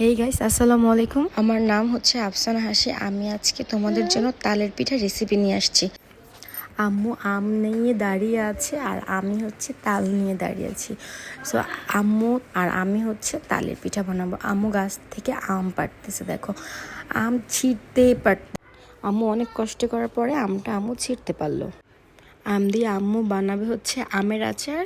Hey guys আসসালামু আলাইকুম। আমার নাম হচ্ছে আফসানা হাসি আমি আজকে তোমাদের জন্য তালের পিঠা রেসিপি নিয়ে আসছি। আম্মু আম নিয়ে দাঁড়িয়ে আছে আর আমি হচ্ছে তাল নিয়ে দাঁড়িয়ে আছি। সো আম্মু আর আমি হচ্ছে তালের পিঠা বানাবো। আম্মু গাছ থেকে আম পাড়তেছে দেখো। আম ছিঁড়তেই পারত আম্মু অনেক কষ্ট করার পরে আমটা আম্মু ছিঁড়তে পারল। আম দিয়ে আম্মু বানাবে হচ্ছে আমের আচার।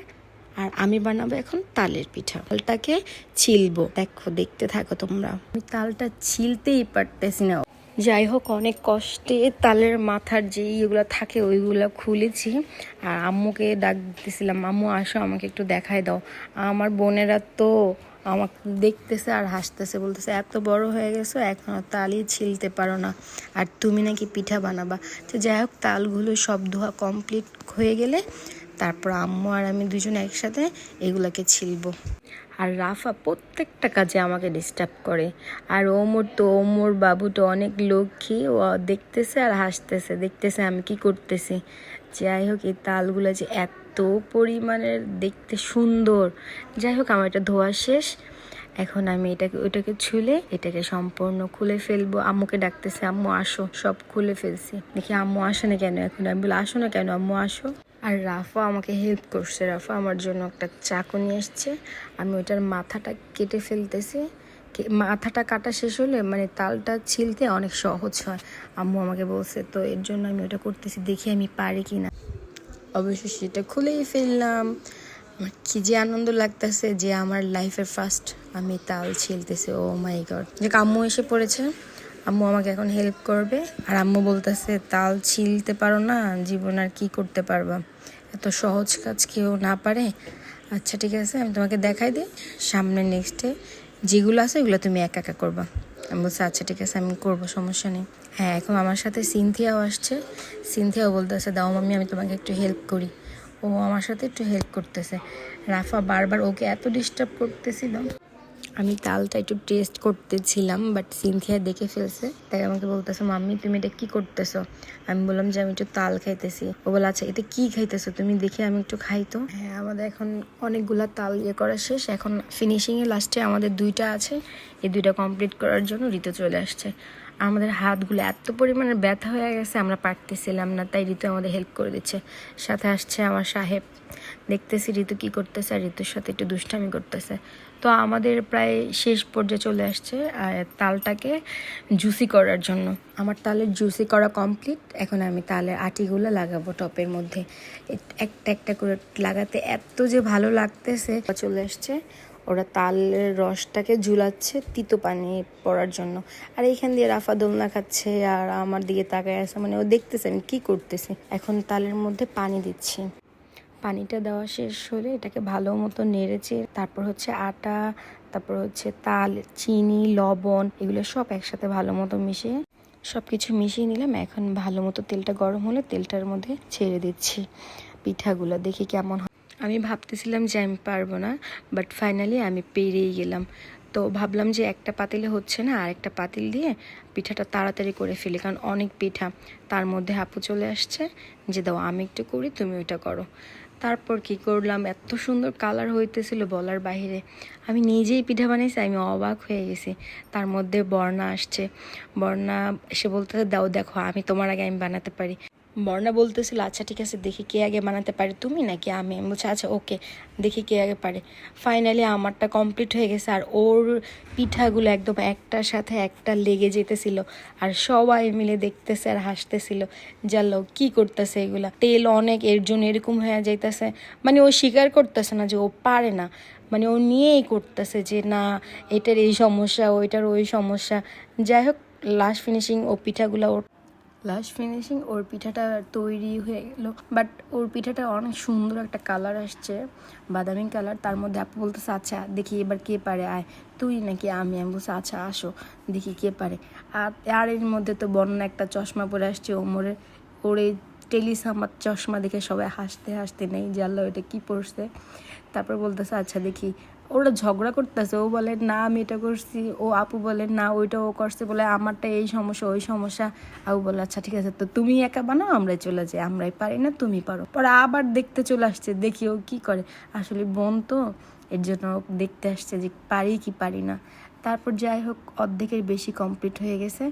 আর আমি বানাবো এখন তালের পিঠা। তালটাকে ছিলবো। দেখো, দেখতে থাকো তোমরা। আমি তালটা ছিলতেই পারতেছি না। যাই হোক, অনেক কষ্টে তালের মাথার যে ইয়েগুলো থাকে, ওইগুলো খুলেছি। আর আম্মুকে ডাক দিতেছিলাম, আম্মু, আসো, আমাকে একটু দেখায় দাও। আমার বোনেরা তো আমাকে দেখতেছে আর হাসতেছে, বলতেছে, এত বড় হয়ে গেছো, এখনও তালই ছিলতে পারো না। আর তুমি নাকি পিঠা বানাবা। তো যাই হোক, তালগুলো সব ধোয়া কমপ্লিট হয়ে গেলে তারপর আম্মু আর আমি দুজন একসাথে এগুলাকে ছিলবো। আর রাফা প্রত্যেকটা কাজে আমাকে ডিস্টার্ব করে। আর ওমর তো ওমর বাবু তো অনেক লক্ষ্মী, ও দেখতেছে আর হাসতেছে, দেখতেছে আমি কি করতেছি। যাই হোক, এই তালগুলো যে এত পরিমাণের দেখতে সুন্দর। যাই হোক, আমার এটা ধোয়া শেষ। এখন আমি এটাকে ওইটাকে ছুলে এটাকে সম্পূর্ণ খুলে ফেলব। আম্মুকে ডাকতেছে, আম্মু, আসো, সব খুলে ফেলছি। দেখি আম্মু আসে না কেন? এখন আমি বলি, আসো না কেন? আম্মু, আসো। আর রাফা আমাকে হেল্প করছে। রাফা আমার জন্য একটা চাকু নিয়ে এসছে আমি ওইটার মাথাটা কেটে ফেলতেছি। মাথাটা কাটা শেষ হলে মানে তালটা ছিলতে অনেক সহজ হয়। আম্মু আমাকে বলছে, তো এর জন্য আমি ওটা করতেছি, দেখি আমি পারি কি না অবশ্য সেটা খুলেই ফেললাম। আমার কি যে আনন্দ লাগতেছে যে আমার লাইফের ফার্স্ট আমি তাল ছিলতেছি। ও মাই গড যে আম্মু এসে পড়েছে। আম্মু আমাকে এখন হেল্প করবে। আর আম্মু বলতেছে, তাল ছিলতে পারো না, জীবন আর কি করতে পারবা? এত সহজ কাজ কেউ না পারে। আচ্ছা ঠিক আছে, আমি তোমাকে দেখাই দিই। সামনে নেক্সটে যেগুলো আছে, ওগুলো তুমি একা একা করবা। আমি বলছি আচ্ছা ঠিক আছে, আমি করব, সমস্যা নেই। হ্যাঁ এখন আমার সাথে সিনথিয়াও আসছে। সিনথিয়াও বলতেছে, দাও মাম্মি, আমি তোমাকে একটু হেল্প করি। ও আমার সাথে একটু হেল্প করতেছে। রাফা বারবার ওকে এত ডিস্টার্ব করতেছিল। আমি তালটা একটু টেস্ট করতেছিলাম বাট সিনথিয়া দেখে ফেলছে। তাই আমাকে বলতেছে, মাম্মি, তুমি এটা কি করতেছো? আমি বললাম যে, আমি একটু তাল খাইতেছি। ও বলে আচ্ছা এটা কি খাইতেছো? তুমি দেখে আমি একটু খাই তো। হ্যাঁ আমাদের এখন অনেকগুলা তাল ইয়ে করা শেষ। এখন ফিনিশিংয়ে লাস্টে আমাদের দুইটা আছে। এই দুইটা কমপ্লিট করার জন্য ঋতু চলে আসছে। আমাদের হাতগুলো এত পরিমাণে ব্যথা হয়ে গেছে, আমরা পারতেছিলাম না। তাই ঋতু আমাদের হেল্প করে দিচ্ছে। সাথে আসছে আমার সাহেব। দেখতেছি, ঋতু কি করতেছে আর ঋতুর সাথে একটু দুষ্টামি করতেছে। তো আমাদের প্রায় শেষ পর্যায়ে চলে আসছে তালটাকে জুসি করার জন্য। আমার তালের জুসি করা কমপ্লিট এখন আমি তালের আটিগুলো লাগাবো টপের মধ্যে। একটা একটা করে লাগাতে এত যে ভালো লাগতেছে। চলে আসছে, ওরা তালের রসটাকে ঝুলাচ্ছে তিতো পানি পড়ার জন্য। আর এইখান দিয়ে রাফা দোলনা খাচ্ছে আর আমার দিকে তাকায় আছে মানে ও দেখতেছে আমি কী করতেছি। এখন তালের মধ্যে পানি দিচ্ছি। পানিটা দেওয়া শেষ হলে এটাকে ভালো মতো নেড়েছে তারপর হচ্ছে আটা, তারপর হচ্ছে তাল, চিনি, লবণ এগুলো সব একসাথে ভালো মতো মিশিয়ে সব কিছু মিশিয়ে নিলাম। এখন ভালো মতো তেলটা গরম হলে তেলটার মধ্যে ছেড়ে দিচ্ছি পিঠাগুলো। দেখি কেমন হয়। আমি ভাবতেছিলাম যে আমি পারব না বাট ফাইনালি আমি পেরেই গেলাম। তো ভাবলাম যে একটা পাতিলে হচ্ছে না, আর একটা পাতিল দিয়ে পিঠাটা তাড়াতাড়ি করে ফেলি, কারণ অনেক পিঠা। তার মধ্যে আপু চলে আসছে যে, দাও, আমি একটু করি, তুমি ওইটা করো। তারপর কি করলাম? এত সুন্দর কালার হইতেছিল বলার বাহিরে। আমি নিজেই পিঠা বানিয়েছি আমি অবাক হয়ে গেছি। তার মধ্যে বর্ণা আসছে। বর্ণা এসে বলতেছে, দাও দেখো, আমি তোমার আগে আমি বানাতে পারি। বর্ণা বলতেছিল আচ্ছা ঠিক আছে, দেখি কে আগে বানাতে পারে। তুমি নাকি আমি? আমি বলছি আচ্ছা ওকে, দেখি কে আগে পারে। ফাইনালি আমারটা কমপ্লিট হয়ে গেছে, আর ওর পিঠাগুলো একদম একটার সাথে একটা লেগে যেতেছিল, আর সবাই মিলে দেখতেছে আর হাসতেছিল জানলো কি করতেছে এগুলা? তেল অনেক, এর জন্য এরকম হয়ে যাইতেছে। মানে ও স্বীকার করতেছে না যে ও পারে না। মানে ও নিয়েই করতেছে যে, না, এটার এই সমস্যা, ওইটার ওই সমস্যা। যাই হোক লাস্ট ফিনিশিং ও পিঠাগুলো ওর লাস্ট ফিনিশিং ওর পিঠাটা তৈরি হয়ে গেল। বাট ওর পিঠাটা অনেক সুন্দর একটা কালার আসছে, বাদামি কালার তার মধ্যে আপু বলতেছে আচ্ছা দেখি এবার কে পারে, আয়। তুই নাকি আমি? আমি বলছি আচ্ছা আসো, দেখি কে পারে। আর এর মধ্যে তো বর্ণনা, একটা চশমা পরে আসছে ওমরে ওর এই টেলিস আমার চশমা দেখে সবাই হাসতে হাসতে নেই আল্লাহ এটা কী পড়ছে তারপর বলতেছে আচ্ছা দেখি ওরা ঝগড়া করতেছে, ও বলে, না, আমি এটা করছি। ও আপু বলে, না, ওইটা ও করছে। বলে, আমারটা এই সমস্যা, ওই সমস্যা। আপু বলে আচ্ছা ঠিক আছে, তো তুমি একা বানাও, আমরাই চলে যাই। আমরাই পারি না, তুমি পারো। পরে আবার দেখতে চলে আসছে, দেখি ও কী করে। আসলে বোন তো, এর জন্য দেখতে আসছে যে, পারি কি পারি না। তারপর যাই হোক, অর্ধেকের বেশি কমপ্লিট হয়ে গেছে।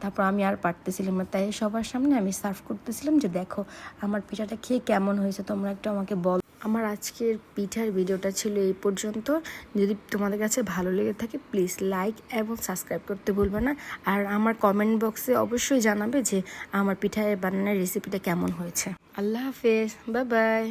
তারপর আমি আর পারতেছিলাম না। তাই সবার সামনে আমি সার্ভ করতেছিলাম যে, দেখো, আমার পিঠাটা খেয়ে কেমন হয়েছে, তোমরা একটু আমাকে বল আমার আজকের পিঠার ভিডিওটা ছিল এই পর্যন্ত। যদি তোমাদের কাছে ভালো লেগে থাকে প্লিজ লাইক এবং সাবস্ক্রাইব করতে ভুলবে না। আর আমার কমেন্ট বক্সে অবশ্যই জানাবে যে আমার পিঠায় বানানোর রেসিপিটা কেমন হয়েছে। আল্লাহ হাফেজ বাই বাই